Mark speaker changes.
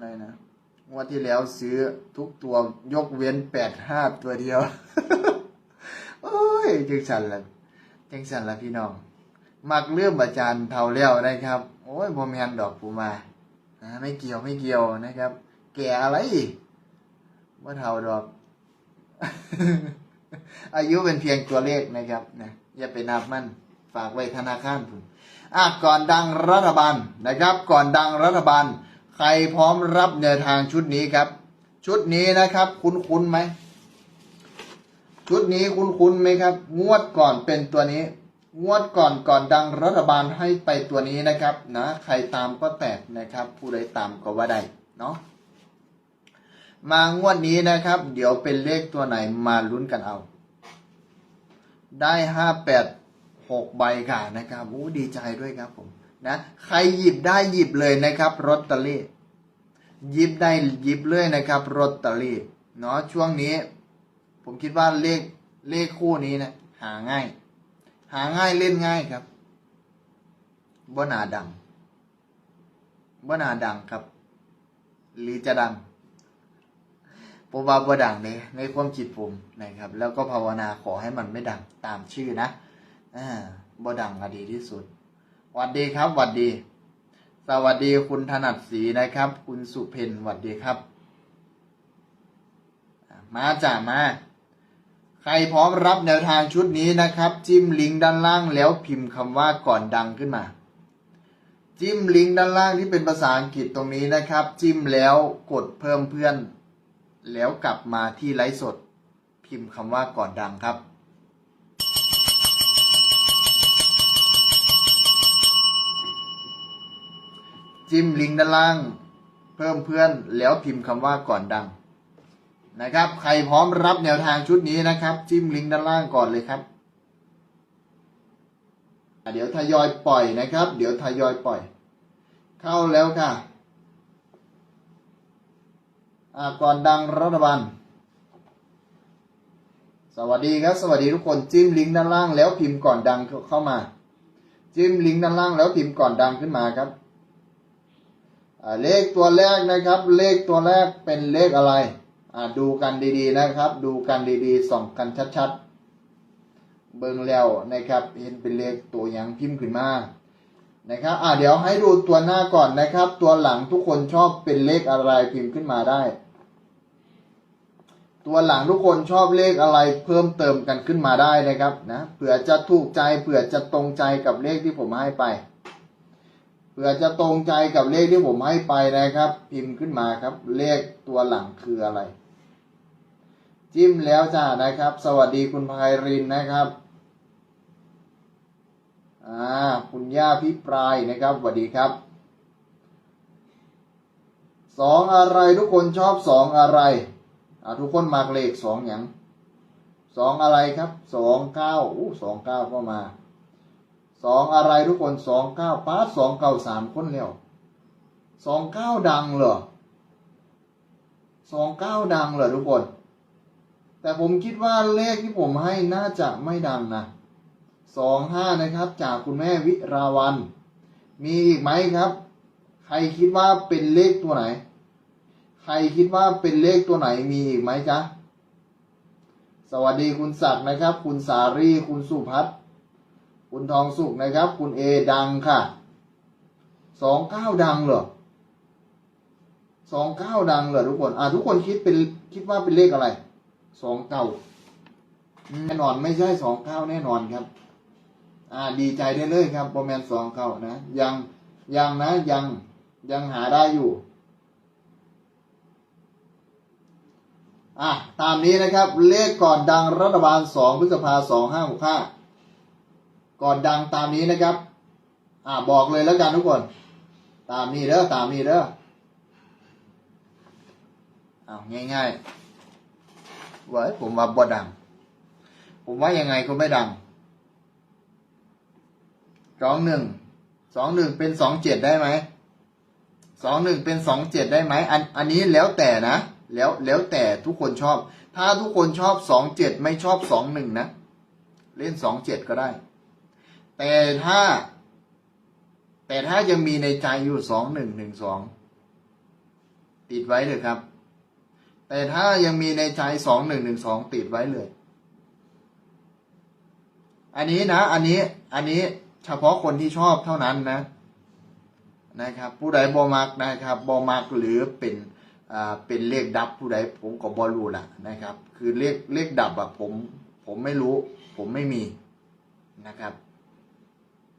Speaker 1: อะไรนะงวดที่แล้วซื้อทุกตัวยกเว้นแปดห้าตัวเดียว โอ้ยจังสันละจังสันละพี่น้อง มักเลื่อมอาจารย์เท่าแล้วนะครับ โอ้ยบ่แมนดอกปูมาอ่าไม่เกี่ยวไม่เกี่ยวนะครับ แก่อะไรว่าเท่าดอก อายุเป็นเพียงตัวเลขนะครับนะอย่าไปนับมันฝากไว้ธนาคารผมอะก่อนดังรัฐบาลนะครับ ก่อนดังรัฐบาล ใครพร้อมรับแนวทางชุดนี้ครับ ชุดนี้นะครับ คุ้นคุ้นไหมชุดนี้คุ้นคุ้นไหมครับ งวดก่อนเป็นตัวนี้ งวดก่อนก่อนดังรัฐบาลให้ไปตัวนี้นะครับ นะ ใครตามก็แตกนะครับ ผู้ใดตามก็ว่าได้เนาะมางวดนี้นะครับ เดี๋ยวเป็นเลขตัวไหนมาลุ้นกันเอา ได้ห้าแปดหกใบค่ะนะครับโอ้ดีใจด้วยครับผม นะใครหยิบได้หยิบเลยนะครับรถตอรี่หยิบได้หยิบเลยนะครับรถตอรี่เนาะช่วงนี้ ผมคิดว่าเลขเลขคู่นี้นะหาง่าย หาง่ายเล่นง่ายครับบ่นาดังบ่นาดังครับ หรือจะดังผมว่าบ่ดังเลยในความคิดผมนะครับ แล้วก็ภาวนาขอให้มันไม่ดังตามชื่อนะอ่าบ่ดังอะดีที่สุด หวัดดีครับหวัดดี สวัสดีคุณถนัดศรีนะครับ คุณสุเพนหวัดดีครับ มาจ้ามา ใครพร้อมรับแนวทางชุดนี้นะครับ จิ้มลิงก์ด้านล่างแล้วพิมพ์คำว่าก่อนดังขึ้นมา จิ้มลิงก์ด้านล่างที่เป็นภาษาอังกฤษตรงนี้นะครับ จิ้มแล้วกดเพิ่มเพื่อน แล้วกลับมาที่ไลฟ์สด พิมพ์คำว่าก่อนดังครับ จิ้มลิงก์ด้านล่าง เพิ่มเพื่อนแล้วพิมพ์คำว่าก่อนดังนะครับ ใครพร้อมรับแนวทางชุดนี้นะครับ จิ้มลิงก์ด้านล่างก่อนเลยครับเดี๋ยวทยอยปล่อยนะครับ เดี๋ยวทยอยปล่อย เข้าแล้วค่ะก่อนดังรัฐบาลสวัสดีครับ สวัสดีทุกคนจิ้มลิงก์ด้านล่างแล้วพิมพ์ก่อนดังเข้ามา จิ้มลิงก์ด้านล่างแล้วพิมพ์ก่อนดังขึ้นมาครับ เลขตัวแรกนะครับ เลขตัวแรกเป็นเลขอะไรดูกันดีๆนะครับ ดูกันดีๆส่องกันชัดๆ เบิ่งแล้วนะครับ เห็นเป็นเลขตัวอย่างพิมพ์ขึ้นมานะครับอ่าเดี๋ยวให้ดูตัวหน้าก่อนนะครับ ตัวหลังทุกคนชอบเป็นเลขอะไรพิมพ์ขึ้นมาได้ ตัวหลังทุกคนชอบเลขอะไรเพิ่มเติมกันขึ้นมาได้นะครับนะเผื่อจะถูกใจเผื่อจะตรงใจกับเลขที่ผมให้ไป เผื่อจะตรงใจกับเลขที่ผมให้ไปนะครับ พิมพ์ขึ้นมาครับ เลขตัวหลังคืออะไร จิ้มแล้วจ้านะครับ สวัสดีคุณไพรินนะครับอ่าคุณย่าพิปรายนะครับสวัสดีครับสองอะไรทุกคนชอบสองอะไรอ่าทุกคนมากเลขสองอย่างสองอะไรครับสองเก้าอู้สองเก้าก็มา สองอะไรทุกคนสองเก้าป้าสองเก้าสามคนแล้วสองเก้าดังเหรอสองเก้าดังเหรอทุกคน แต่ผมคิดว่าเลขที่ผมให้น่าจะไม่ดังนะสองห้านะครับ จากคุณแม่วิราวัน มีอีกไหมครับ ใครคิดว่าเป็นเลขตัวไหน ใครคิดว่าเป็นเลขตัวไหนมีอีกไหมจ๊ะสวัสดีคุณศักดิ์นะครับ คุณสารีคุณสุพัฒน์ คุณทองสุขนะครับ คุณเอดังค่ะสองเก้าดังเหรอสองเก้าดังเหรอทุกคน อ่าทุกคนคิดเป็นคิดว่าเป็นเลขอะไรสองเก้าแน่นอนไม่ใช่สองเก้าแน่นอนครับ อ่าดีใจได้เลยครับโปรแมนสองเข้านะยังยังนะยังยังหาได้อยู่ อะตามนี้นะครับ เลขก่อนดังรัฐบาลสองพฤษภาสองห้าหกห้า ก่อนดังตามนี้นะครับ อ่าบอกเลยแล้วกันทุกคน ตามนี้เด้อตามนี้เด้อเอาง่ายๆไว้ผมว่าบ่ดัง ผมว่ายังไงก็ไม่ดังสองหนึ่งสองหนึ่งเป็นสองเจ็ดได้ไหมสองหนึ่งเป็นสองเจ็ดได้ไหมอันอันนี้แล้วแต่นะ แล้วแล้วแต่ทุกคนชอบ ถ้าทุกคนชอบสองเจ็ดไม่ชอบสองหนึ่งนะ เล่นสองเจ็ดก็ได้ แต่ถ้า แต่ถ้ายังมีในใจอยู่สองหนึ่งหนึ่งสองติดไว้เลยครับ แต่ถ้ายังมีในใจสองหนึ่งหนึ่งสองติดไว้เลย อันนี้นะ อันนี้ อันนี้เฉพาะคนที่ชอบเท่านั้นนะ นะครับ ผู้ใดบอมักนะครับบอมักหรือเป็นอ่าเป็นเลขดับผู้ใดผมก็บอรู้ละนะครับ คือเลขเลขดับอะผม ผมไม่รู้ ผมไม่มีนะครับ